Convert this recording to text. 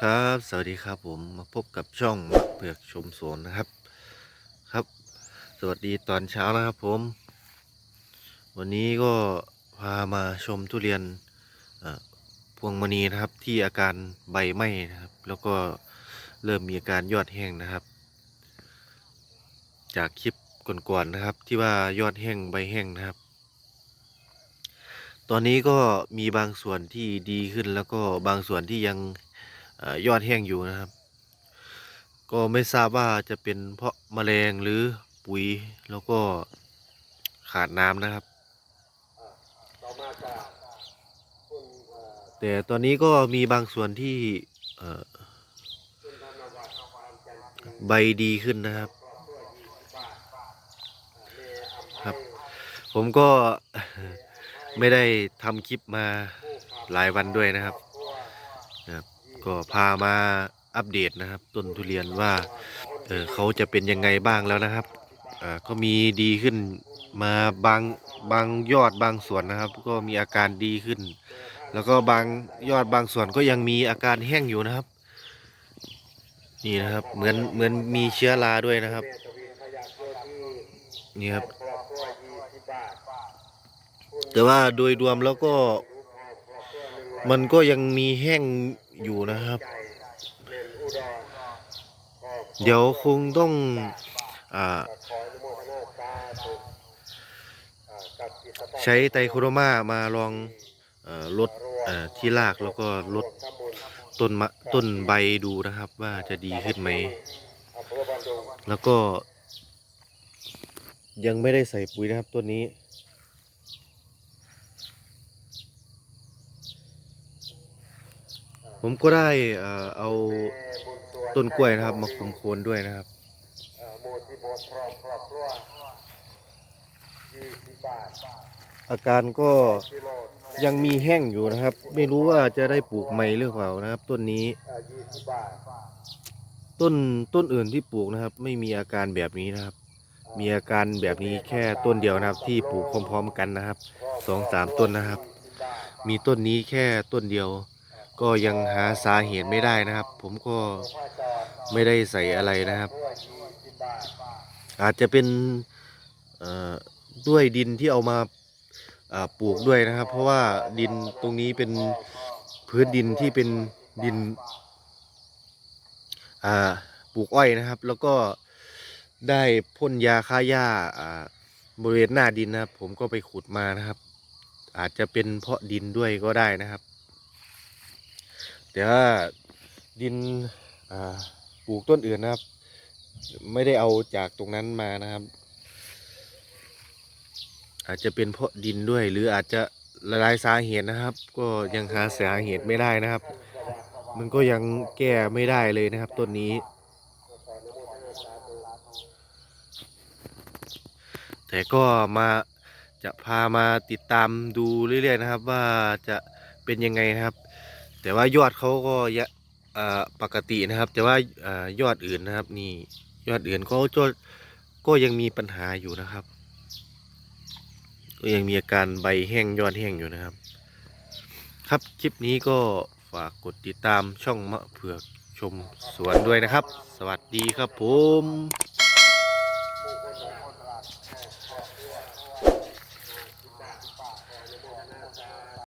ครับ สวัสดีครับผมมาพบกับช่องมักเผือกชมสวนนะครับ ครับ สวัสดีตอนเช้านะครับผม วันนี้ก็พามาชมทุเรียนพวงมณีนะครับที่อาการใบไหม้นะครับ แล้วก็เริ่มมีอาการยอดแห้งนะครับ จากคลิปก่อนๆนะครับ ที่ว่ายอดแห้งใบแห้งนะครับ ตอนนี้ก็มีบางส่วนที่ดีขึ้นแล้วก็บางส่วนที่ยังอยอดแห้งอยู่นะครับ ก็ไม่ทราบว่าจะเป็นเพราะแมลงหรือปุ๋ยแล้วก็ขาดน้ำนะครับ แต่ตอนนี้ก็มีบางส่วนที่ใบดีขึ้นนะครับครับ ผมก็ ไม่ได้ทำคลิปมาหลายวันด้วยนะครับนะครับ ก็พามาอัปเดตนะครับ ต้นทุเรียนว่าเออเขาจะเป็นยังไงบ้างแล้วนะครับอ่าก็มีดีขึ้นมาบางบางยอดบางส่วนนะครับ ก็มีอาการดีขึ้น แล้วก็บางยอดบางส่วนก็ยังมีอาการแห้งอยู่นะครับ นี่นะครับเหมือนเหมือนมีเชื้อราด้วยนะครับ นี่ครับ แต่ว่าโดยรวมแล้วก็มันก็ยังมีแห้งอยู่นะครับ เดี๋ยวคงต้องอใช้ไตรโครมามาลองอลดที่รากแล้วก็ลดต้นมะต้นใบดูนะครับว่าจะดีขึ้นไหม แล้วก็ยังไม่ได้ใส่ปุ๋ยนะครับต้นนี้ ผมก็ได้เอาต้นกล้วยนะครับ มาคุมโคนด้วยนะครับอาการก็ยังมีแห้งอยู่นะครับ ไม่รู้ว่าจะได้ปลูกใหม่หรือเปล่านะครับ ต้นนี้ ต้นต้นอื่นที่ปลูกนะครับ ไม่มีอาการแบบนี้นะครับ มีอาการแบบนี้แค่ต้นเดียวนะครับ ที่ปลูกพร้อม ๆ กันนะครับสองสามต้นนะครับ มีต้นนี้แค่ต้นเดียว ก็ยังหาสาเหตุไม่ได้นะครับ ผมก็ไม่ได้ใส่อะไรนะครับ อาจจะเป็นด้วยดินที่เอามาปลูกด้วยนะครับ เพราะว่าดินตรงนี้เป็นพื้นดินที่เป็นดินปลูกอ้อยนะครับ แล้วก็ได้พ่นยาฆ่าหญ้าบริเวณหน้าดินนะครับ ผมก็ไปขุดมานะครับ อาจจะเป็นเพราะดินด้วยก็ได้นะครับ แต่ว่าดินปลูกต้นอื่นนะครับ ไม่ได้เอาจากตรงนั้นมานะครับ อาจจะเป็นเพราะดินด้วย หรืออาจจะหลายสาเหตุนะครับ ก็ยังหาสาเหตุไม่ได้นะครับ มันก็ยังแก้ไม่ได้เลยนะครับต้นนี้ แต่ก็มาจะพามาติดตามดูเรื่อยๆนะครับ ว่าจะเป็นยังไงนะครับ แต่ว่ายอดเขาก็ยะอ่าปกตินะครับ แต่ว่าอยอดอื่นนะครับ นี่ยอดอื่นเขาก็ก็ยังมีปัญหาอยู่นะครับ ก็ยังมีอาการใบแห้งยอดแห้งอยู่นะครับ ครับคลิปนี้ก็ฝากกดติดตามช่องมะเผือกชมสวนด้วยนะครับ สวัสดีครับผม